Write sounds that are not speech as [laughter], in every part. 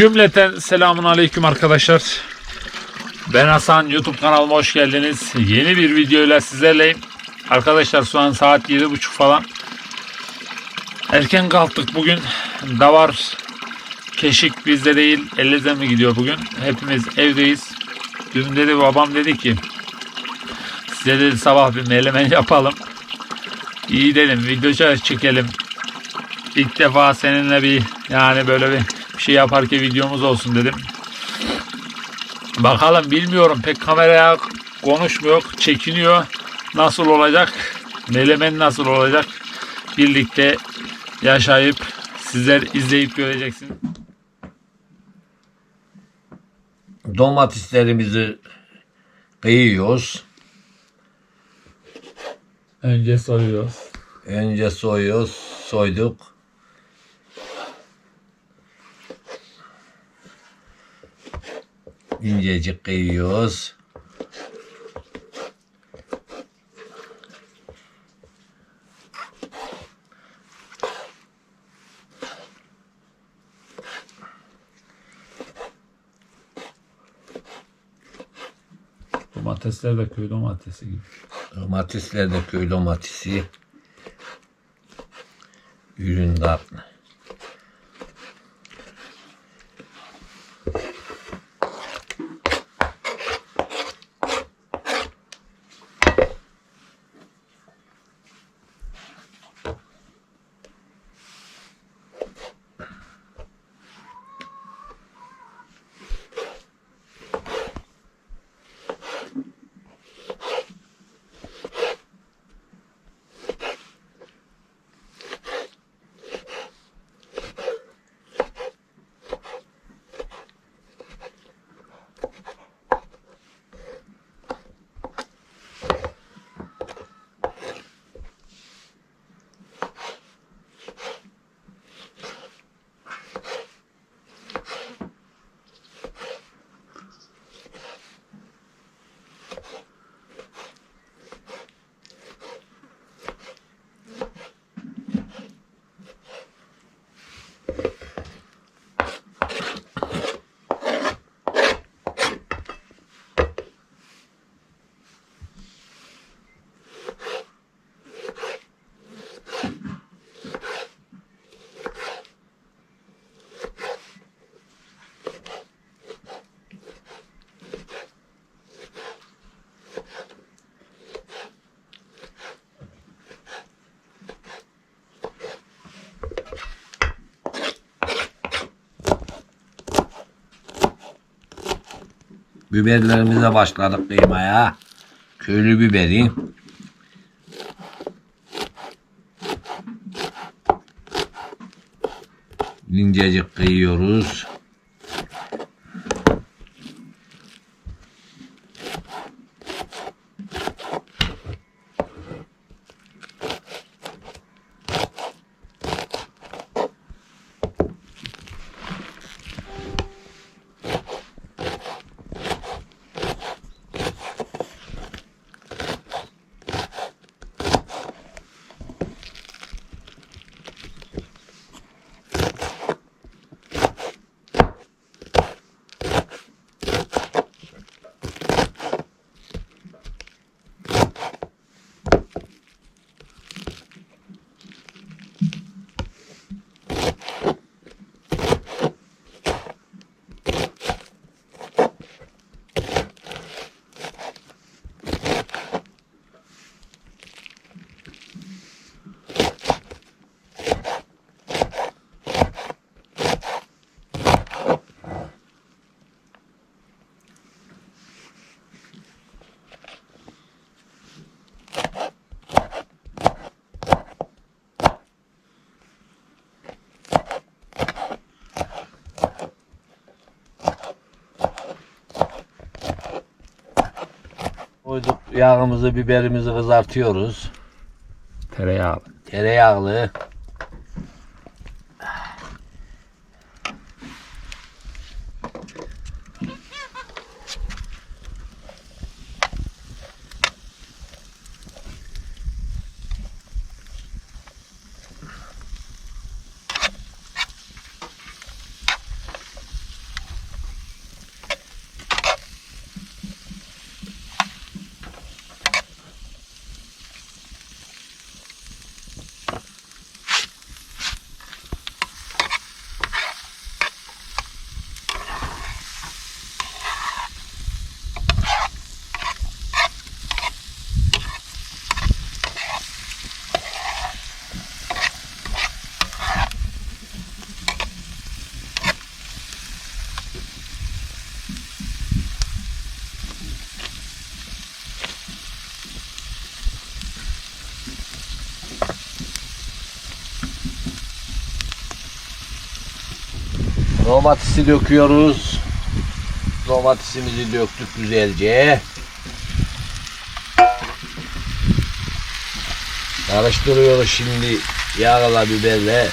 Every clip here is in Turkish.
Cümleten selamun aleyküm arkadaşlar. Ben Hasan YouTube kanalıma hoş geldiniz. Yeni bir videoyla sizlerleyim. Arkadaşlar şu an saat 7.30 falan. Erken kalktık bugün. Davar keşik bizde değil. Ellez'e mi gidiyor bugün? Hepimiz evdeyiz. Dün dedi babam dedi ki size dedi sabah bir melemen [laughs] yapalım. İyi dedim video çekelim. İlk defa seninle bir yani böyle bir bir şey yaparken videomuz olsun dedim. Bakalım bilmiyorum pek kameraya konuşmuyor, çekiniyor. Nasıl olacak? Melemen nasıl olacak? Birlikte yaşayıp sizler izleyip göreceksiniz. Domateslerimizi kıyıyoruz. Önce soyuyoruz. Önce soyuyoruz. Soyduk. İncecik kıyıyoruz. Domatesler de köy domatesi gibi. Domatesler de köy domatesi. Ürün tatlı. Biberlerimize başladık kıymaya. Köylü biberi. İncecik kıyıyoruz. Yağımızı, biberimizi kızartıyoruz. Tereyağı. Tereyağlı. Domatesi döküyoruz. Domatesimizi döktük güzelce. Karıştırıyoruz şimdi yağla biberle.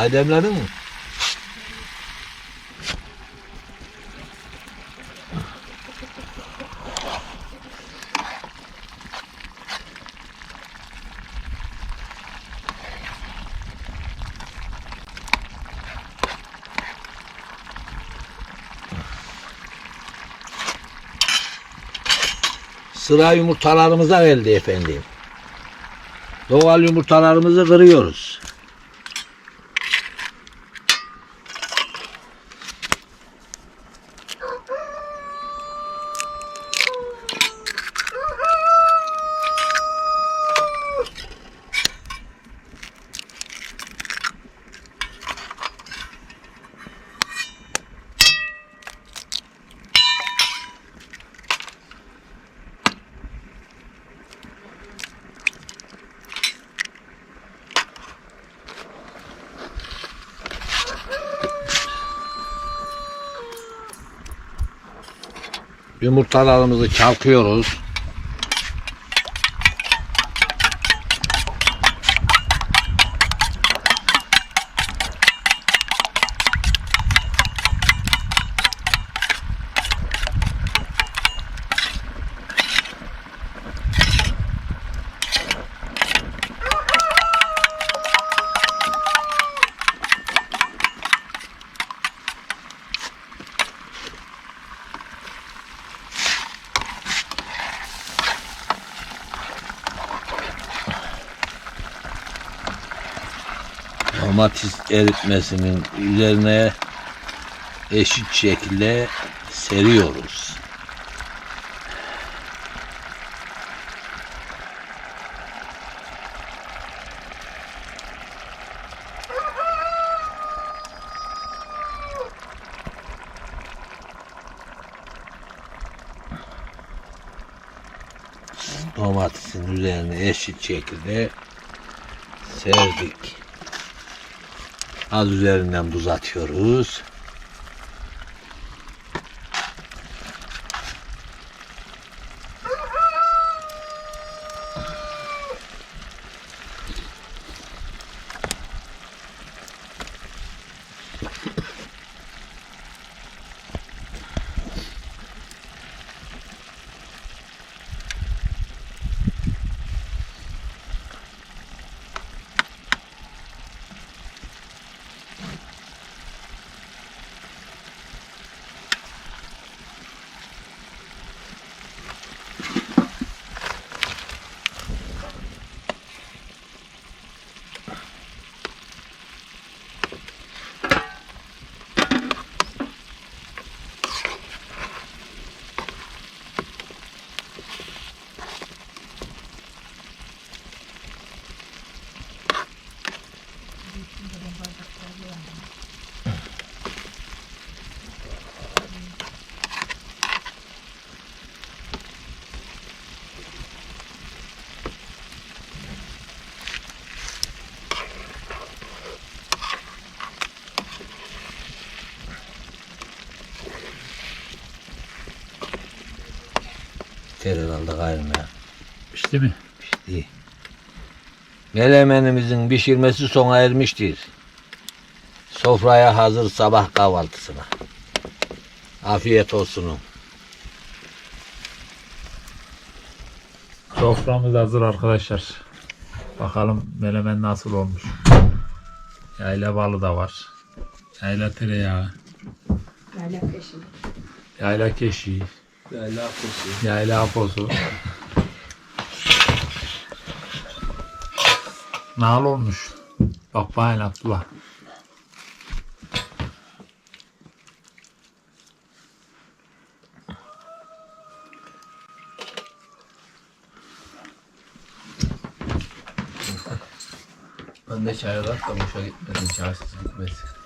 Çay demledin mi? Sıra yumurtalarımıza geldi efendim. Doğal yumurtalarımızı kırıyoruz. Yumurtalarımızı çalkıyoruz. Domates eritmesinin üzerine eşit şekilde seriyoruz. Domatesin üzerine eşit şekilde serdik. Az üzerinden buz atıyoruz. Yeter herhalde kaynamaya. Pişti mi? İyi. Melemenimizin pişirmesi sona ermiştir. Sofraya hazır sabah kahvaltısına. Afiyet olsun. Soframız hazır arkadaşlar. Bakalım melemen nasıl olmuş. Yayla balı da var. Yayla tereyağı. Hala peşinde. Yayla keşiği. Yayla kusu. Yayla aposu. Nal olmuş. Bak bayın Abdullah. Ben de çaylar da boşa gitmesin çaysız gitmesin.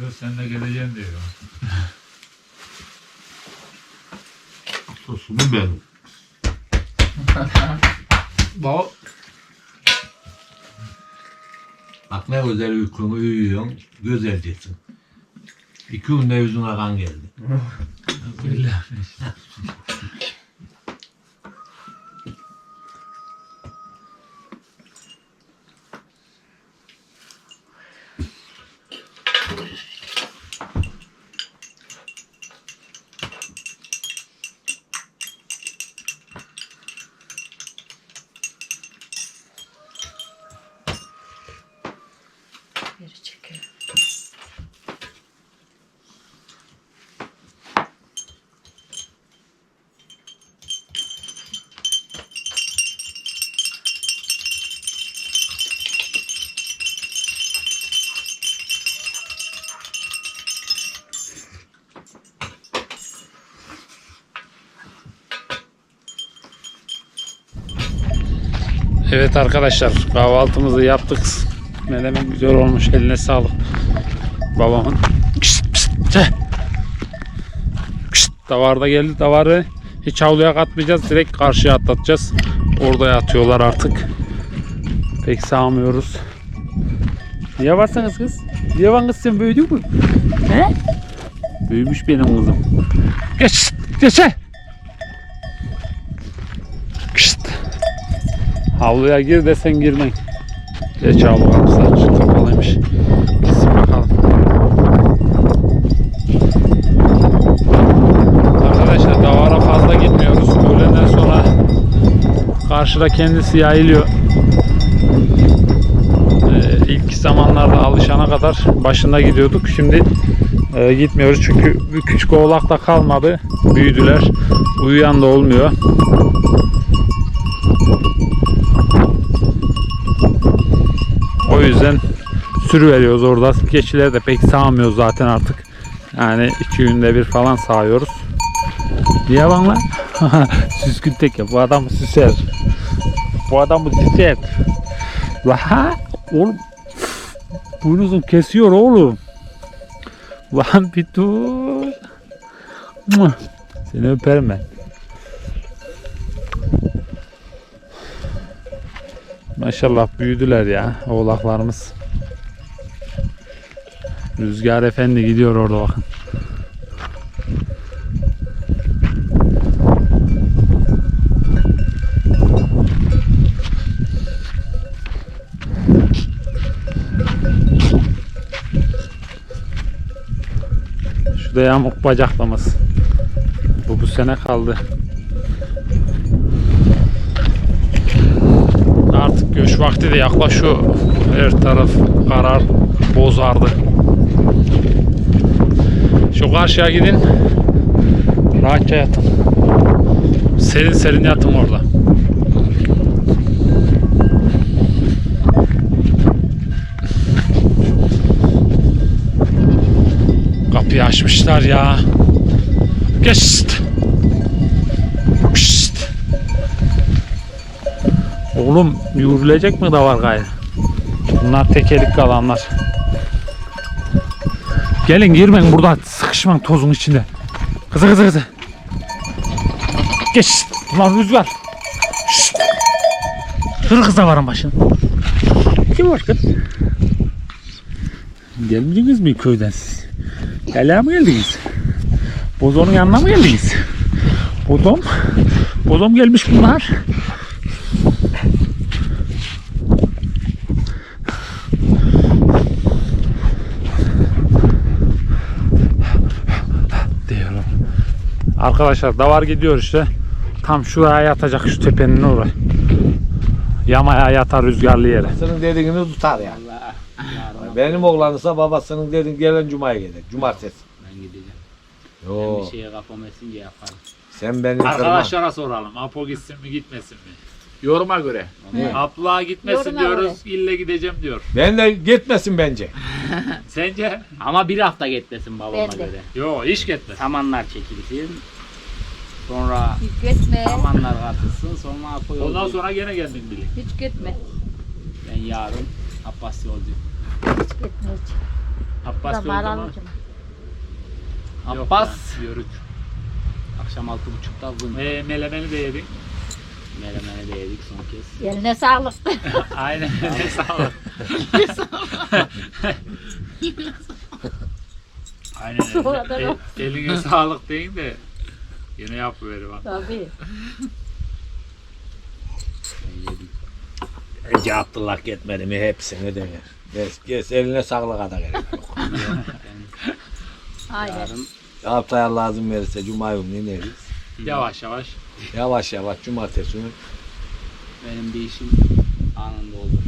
Yapıyor. Sen de geleceksin diyor. Sosumu ben. [laughs] Baba Bak ne güzel uykunu uyuyorsun. Güzelcesin. İki günde yüzüne kan geldi. [laughs] Billahi. Geri çekiyor. Evet arkadaşlar kahvaltımızı yaptık. Melemen güzel olmuş. Eline sağlık. Babamın. Kışt, pişt. Kışt, davar da geldi. Davarı hiç havluya katmayacağız. Direkt karşıya atlatacağız. Orada yatıyorlar artık. Pek sağmıyoruz. Niye varsanız kız? Niye var kız sen büyüdün mü? He? Büyümüş benim kızım. Geç. Geç. Havluya gir desen girmen. Geç kapısı açık kapalıymış. Gitsin bakalım. Arkadaşlar davara fazla gitmiyoruz. Öğleden sonra karşıda kendisi yayılıyor. Ee, ilk zamanlarda alışana kadar başında gidiyorduk. Şimdi e, gitmiyoruz çünkü küçük oğlak da kalmadı. Büyüdüler. Uyuyan da olmuyor. O yüzden sürü veriyoruz orada. Keçileri de pek sağmıyoruz zaten artık. Yani iki günde bir falan sağıyoruz. Niye lan? [laughs] Süskün teke. Bu adam süser. Bu adam süser. La oğlum. Boynuzun kesiyor oğlum. Lan bir dur. Seni öperim ben. Maşallah büyüdüler ya oğlaklarımız. Rüzgar Efendi gidiyor orada bakın. Şu da yamuk bacaklamız. Bu bu sene kaldı. Artık göç vakti de yaklaşıyor. Her taraf karar bozardı. Şu karşıya gidin. Rahatça yatın. Serin serin yatın orada. Kapıyı açmışlar ya. Geç. Oğlum yürülecek mi da var gayrı? Bunlar tekelik kalanlar. Gelin girmeyin burada sıkışmayın tozun içinde. Kızı kızı kızı. geç. Ulan rüzgar. Şşt. Kır kıza varın başına. Kim var kız? Gelmediniz mi köyden siz? Hele mi geldiniz? Bozonun yanına mı geldiniz? Bozom? Bozom gelmiş bunlar. Arkadaşlar davar gidiyor işte. Tam şuraya yatacak şu tepenin oraya. Yamaya yatar rüzgarlı yere. Senin dediğini tutar ya. Benim oğlan ise babasının dediğin gelen cumaya gelir. Cumartesi. Ben gideceğim. Yo. Ben bir şeye kafam esince yaparım. Sen beni kırma. Arkadaşlara soralım. Apo gitsin mi gitmesin mi? Yoruma göre. Abla gitmesin Yoruma diyoruz. İlle gideceğim diyor. Ben de gitmesin bence. [laughs] Sence? Ama bir hafta gitmesin babama Ben de. göre. Yo iş gitmez. Samanlar çekilsin. Sonra Hiç gitme. samanlar katılsın. Sonra Apo yolcu. Ondan sonra gene geldin bile. Hiç gitme. Ben yarın Abbas yolcu. Hiç gitme hiç. Abbas Zaman yolda mı? alıcım. Yok Abbas Yörük. akşam altı buçukta vın. E, melemeni de yedik. Melemene de yedik son kez. Eline sağlık. [laughs] Aynen. Sağ ol. Aynen. Sonra [laughs] da eline- yok. el- eline [laughs] sağlık deyin de yine yapıverir bak. Tabii. Ece Abdullah gitmedi mi hepsini denir. Geç, geç eline sağlık kadar gerek yok. Aynen. Yarın Haftaya lazım verirse cuma günü ineriz. Yavaş yavaş. Yavaş yavaş cumartesi günü. benim bir işim anında olur.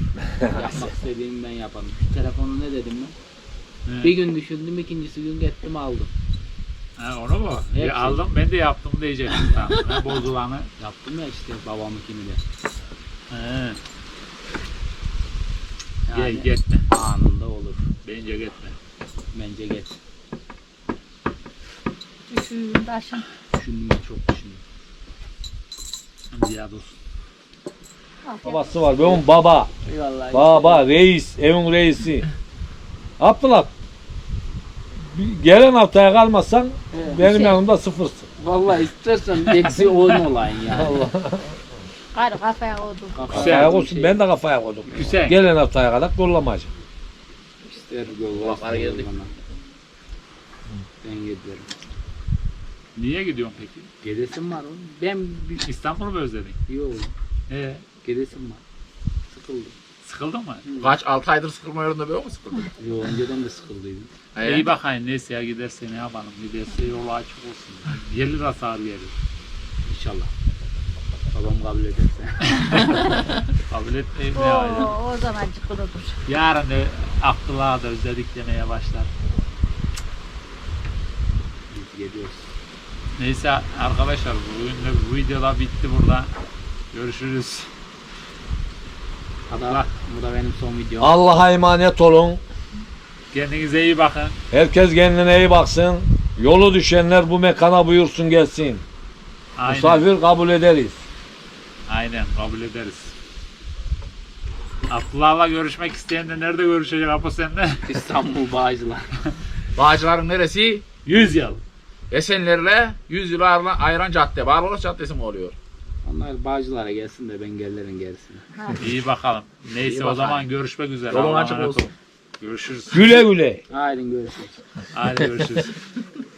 Yapmak istediğimi ben yaparım. Şu telefonu ne dedim ben? He. Bir gün düşündüm, ikincisi gün gittim aldım. Ha, onu mu? Hepsi. Ya aldım ben de yaptım diyecektim. Tamam. Ben bozulanı. Yaptım ya işte babamınkini de. He. Yani Gel gitme. anında olur. Bence gitme. Bence geç. Düşün taşın. Düşündüm çok düşündüm. Ziyad olsun. Babası var. Benim baba. Vallahi Baba reis. Evin reisi. Abdullah. Gelen haftaya kalmazsan benim Şey. yanımda sıfırsın. Vallahi istersen eksi 10 olayın yani. [laughs] Allah. Karı kafaya koydu. Kafaya koysun. Ben de kafaya koydum. Hüseyin. Gelen haftaya kadar kullanmayacağım. İster yol Kulaklara geldik. Ben giderim. Niye gidiyorsun peki? Gidesim var oğlum. Ben bir İstanbul'u mu özledin? iyi oğlum. He. Gidesim var. Sıkıldım. Sıkıldın mı? Kaç 6 aydır sıkılmıyorum da böyle mi sıkıldın? [laughs] Yo önceden de sıkıldıydım. He. İyi bakayım neyse ya giderse ne yapalım. Giderse yolu açık olsun. 50 lira sağır gelir. İnşallah. Babam kabul ederse. [laughs] Kabul etmeyeyim Oo, ne ya. o zaman çıkılır. Yarın da Abdullah'ı da özledik demeye başlar. Biz geliyoruz. Neyse arkadaşlar bugün de bu videoda bitti burada. Görüşürüz. Allah. bu da benim son videom. Allah'a emanet olun. Kendinize iyi bakın. Herkes kendine iyi baksın. Yolu düşenler bu mekana buyursun gelsin. Aynen. Misafir kabul ederiz. Aynen kabul ederiz. Abdullah'la görüşmek isteyen de nerede görüşecek Apo seninle? İstanbul Bağcılar. [laughs] Bağcıların neresi? 100 yıl. Esenlerle 100 yıl ayrılan, ayıran cadde. Bağlılar Caddesi mi oluyor? Onlar Bağcılar'a gelsin de ben gelirim gerisine. İyi bakalım. Neyse İyi o bakalım. zaman görüşmek üzere. Yolun Allah'a açık emanet olsun. olun. Görüşürüz. Güle güle. Haydi görüşürüz. Hadi görüşürüz. [laughs]